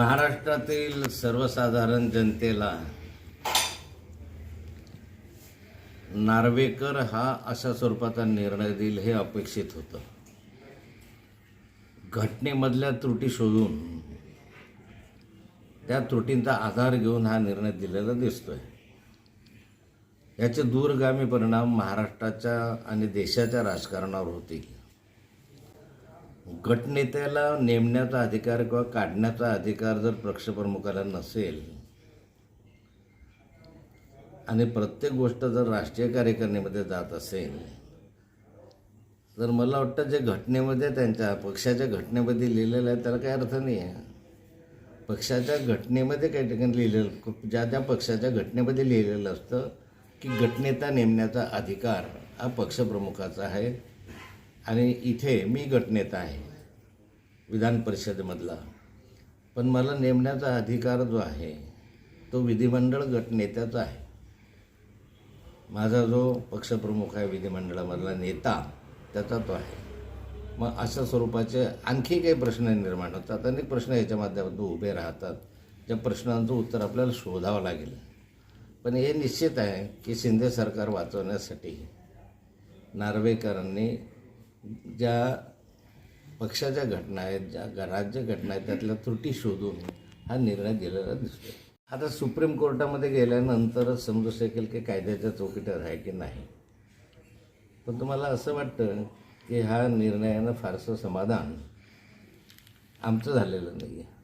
महाराष्ट्रातील सर्वसाधारण जनतेला नार्वेकर हा अशा स्वरूपाचा निर्णय देईल हे अपेक्षित होतं. घटनेमधल्या त्रुटी शोधून त्या त्रुटींचा आधार घेऊन हा निर्णय दिलेला दिसतोय. याचे दूरगामी परिणाम महाराष्ट्राच्या आणि देशाच्या राजकारणावर होतील. गटनेत्याला नेमण्याचा अधिकार किंवा काढण्याचा अधिकार जर पक्षप्रमुखाला नसेल आणि प्रत्येक गोष्ट जर राष्ट्रीय कार्यकारिणीमध्ये जात असेल तर मला वाटतं जे घटनेमध्ये त्यांच्या पक्षाच्या घटनेमध्ये लिहिलेलं आहे त्याला काही अर्थ नाही आहे. पक्षाच्या घटनेमध्ये काही ठिकाणी लिहिलेलं ज्या ज्या पक्षाच्या घटनेमध्ये लिहिलेलं असतं की गटनेता नेमण्याचा अधिकार हा पक्षप्रमुखाचा आहे आणि इथे मी गटनेता आहे विधान परिषदेमधला. पण मला नेमण्याचा अधिकार जो आहे तो विधिमंडळ गटनेत्याचा आहे. माझा जो पक्षप्रमुख आहे विधिमंडळामधला नेता त्याचा तो आहे. मग अशा स्वरूपाचे आणखी काही प्रश्न निर्माण होतात. अनेक प्रश्न याच्या माध्यमातून उभे राहतात. ज्या प्रश्नांचं उत्तर आपल्याला शोधावं लागेल. पण हे निश्चित आहे की शिंदे सरकार वाचवण्यासाठी नार्वेकरांनी ज्या पक्षाच्या घटना आहेत ज्या राज्य घटना आहेत त्यातल्या त्रुटी शोधून हा निर्णय दिलेला दिसतो आता सुप्रीम कोर्टामध्ये गेल्यानंतरच समजू शकेल की कायद्याच्या चौकीटर आहे की नाही. पण तुम्हाला असं वाटतं की हा निर्णयानं फारसं समाधान आमचं झालेलं नाही आहे